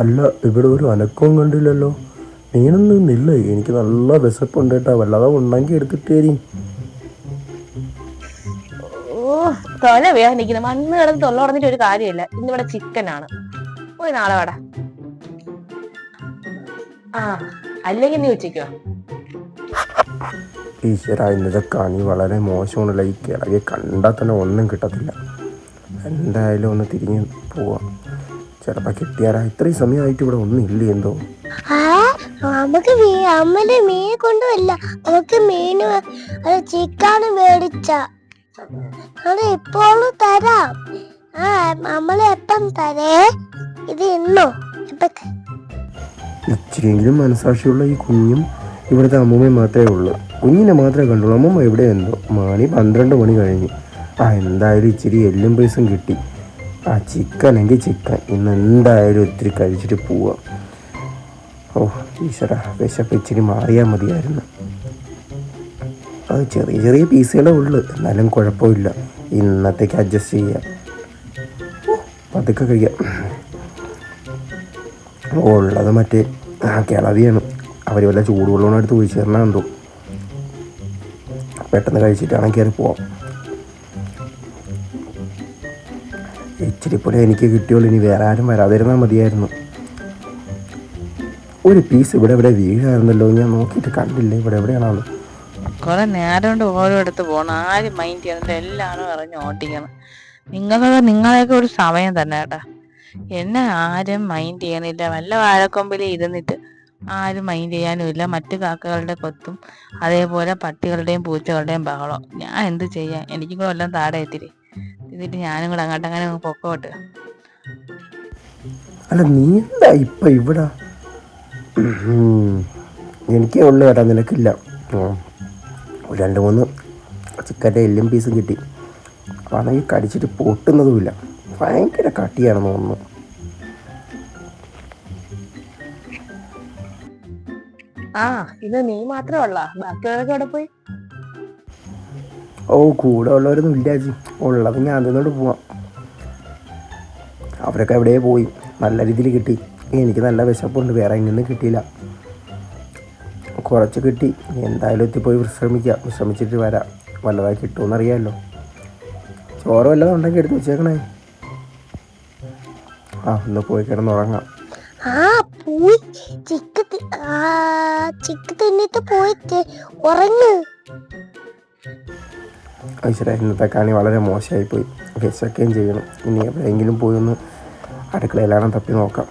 അല്ല ഇവിടെ ഒരു അനക്കവും കണ്ടില്ലല്ലോ. നീനൊന്നും നില്ല എനിക്ക് നല്ല വിശപ്പുണ്ട് കേട്ടാ. വല്ലാതെ ഉണ്ടെങ്കിൽ എടുത്തിട്ട് തരി ഓ തൊല വേദനിക്കുന്നു. മണ്ണ് കിടന്ന് തൊള്ള ഒരു കാര്യമില്ല. ഇന്നിവിടെ ചിക്കൻ ആണ് പോയി നാളെ വാടാ. ആ അല്ലെങ്കിൽ നീ ഉച്ചയ്ക്കോ ഈശ്വര ഇന്നത്തെ കണി വളരെ മോശമാണല്ലോ. ഈ കിളകെ കണ്ടാൽ തന്നെ ഒന്നും കിട്ടത്തില്ല. എന്തായാലും ഒന്ന് തിരിഞ്ഞ് പോവാം. ചിലപ്പോൾ കിട്ടിയാരാ ഇത്രയും സമയമായിട്ട് ഇവിടെ ഒന്നും ഇല്ല എന്തോ? ആ നമുക്ക് മീ അമ്മന്റെ മീൻ കൊണ്ടുവല്ല നമുക്ക് മീൻ അത് ചിക്കന് മേടിച്ച. അത് ഇപ്പോഴും തരാം. ആ നമ്മൾ എപ്പം തരേ? ഇത് ഇന്നോ? എപ്പ ഇച്ചിരിയെങ്കിലും മനസാക്ഷിയുള്ള ഈ കുഞ്ഞും ഇവിടുത്തെ അമ്മൂമ്മയും മാത്രമേ ഉള്ളൂ. കുഞ്ഞിനെ മാത്രമേ കണ്ടുള്ളൂ. അമ്മൂമ്മ എവിടെയെന്തോ മാണി പന്ത്രണ്ട് മണി കഴിഞ്ഞു. ആ എന്തായാലും ഇച്ചിരി എല്ലും പൈസയും കിട്ടി. ആ ചിക്കൻ എങ്കിൽ ചിക്കൻ. ഇന്ന് എന്തായാലും ഒത്തിരി കഴിച്ചിട്ട് പോവാം. ഓ ഈശ്വര വിശപ്പ് ഇച്ചിരി മാറിയാൽ മതിയായിരുന്നു. അത് ചെറിയ ചെറിയ പീസുകളേ ഉള്ളു. എന്നാലും കുഴപ്പമില്ല. ഇന്നത്തേക്ക് അഡ്ജസ്റ്റ് ചെയ്യാം. പതുക്കെ കഴിയാം ഉള്ളത് മറ്റേ കിളവിയാണ്. അവർ വല്ല ചൂടുവെള്ളവും എടുത്ത് ഒഴിച്ച് തരണമെന്തോ പെട്ടെന്ന് കഴിച്ചിട്ടാണെങ്കിൽ കയറി പോവാം. ഇച്ചിരി പോലെ എനിക്ക് കിട്ടിയുള്ളൂ ഇനി വേറെ ആരും വരാതിരുന്നാൽ മതിയായിരുന്നു. ഒരു പീസ് ഇവിടെ ഇവിടെ വീഴായിരുന്നല്ലോ ഞാൻ നോക്കിയിട്ട് കണ്ടില്ല ഇവിടെ എവിടെയാണോ കുറെ നേരം കൊണ്ട് ഓരോടത്ത് പോകണം ആരും മൈൻഡ് ചെയ്യണം എല്ലാവരും അറിഞ്ഞ് ഓട്ടിക്കണം നിങ്ങളൊക്കെ നിങ്ങളെയൊക്കെ ഒരു സമയം തന്നെ കേട്ടാ. എന്നെ ആരും മൈൻഡ് ചെയ്യണില്ല വല്ല വാഴക്കൊമ്പിൽ ഇരുന്നിട്ട് ആരും മൈൻഡ് ചെയ്യാനും ഇല്ല. മറ്റു കാക്കകളുടെ കൊത്തും അതേപോലെ പട്ടികളുടെയും പൂച്ചകളുടെയും ബഹളം ഞാൻ എന്ത് ചെയ്യാം? എനിക്കും എല്ലാം താടെ എത്തിരി എന്നിട്ട് ഞാനും കൂടെ അങ്ങോട്ട് അങ്ങനെ അങ്ങ് പൊക്കോട്ട്. അല്ല നീ എന്താ ഇപ്പൊ ഇവിടെ? എനിക്ക് ഉള്ളു കേട്ടാ നിനക്കില്ല. രണ്ട് മൂന്ന് ചിക്കന്റെ എല്ലും പീസും കിട്ടി. ആണെങ്കിൽ കടിച്ചിട്ട് പൊട്ടുന്നതുമില്ല. ഭയങ്കര കട്ടിയാണെന്ന് തോന്നുന്നു. ആ ഇത് നീ മാത്രമേ ഉള്ള? ബാക്കിയുള്ളവരൊക്കെ അവിടെ പോയി? ഓ കൂടെ ഉള്ളവരൊന്നും ഇല്ല ഉള്ളത് ഞാൻ തന്നോട് പോവാം. അവരൊക്കെ എവിടെ പോയി. നല്ല രീതിയിൽ കിട്ടി. എനിക്ക് നല്ല വിശപ്പുണ്ട്. വേറെ എങ്ങനെ കിട്ടിയില്ല. കുറച്ച് കിട്ടി. എന്തായാലും എത്തിപ്പോയി. വിശ്രമിക്കാം. വിശ്രമിച്ചിട്ട് വരാം. വല്ലതായി കിട്ടുമെന്നറിയാമല്ലോ ചോറ് വല്ലതും ഉണ്ടെങ്കിൽ എടുത്ത് വെച്ചേക്കണേ. ആ ഒന്ന് പോയി കിടന്നുറങ്ങാം. ആ തിന്നിട്ട് പോയിട്ട് ഉറങ്ങ്. ഐശ്വര്യ ഇന്നത്തെ കാണി വളരെ മോശമായിപ്പോയി. വിശക്കുകയും ചെയ്യണം. ഇനി എവിടെയെങ്കിലും പോയി ഒന്ന് അടുക്കളയിലാണ് തപ്പി നോക്കാം.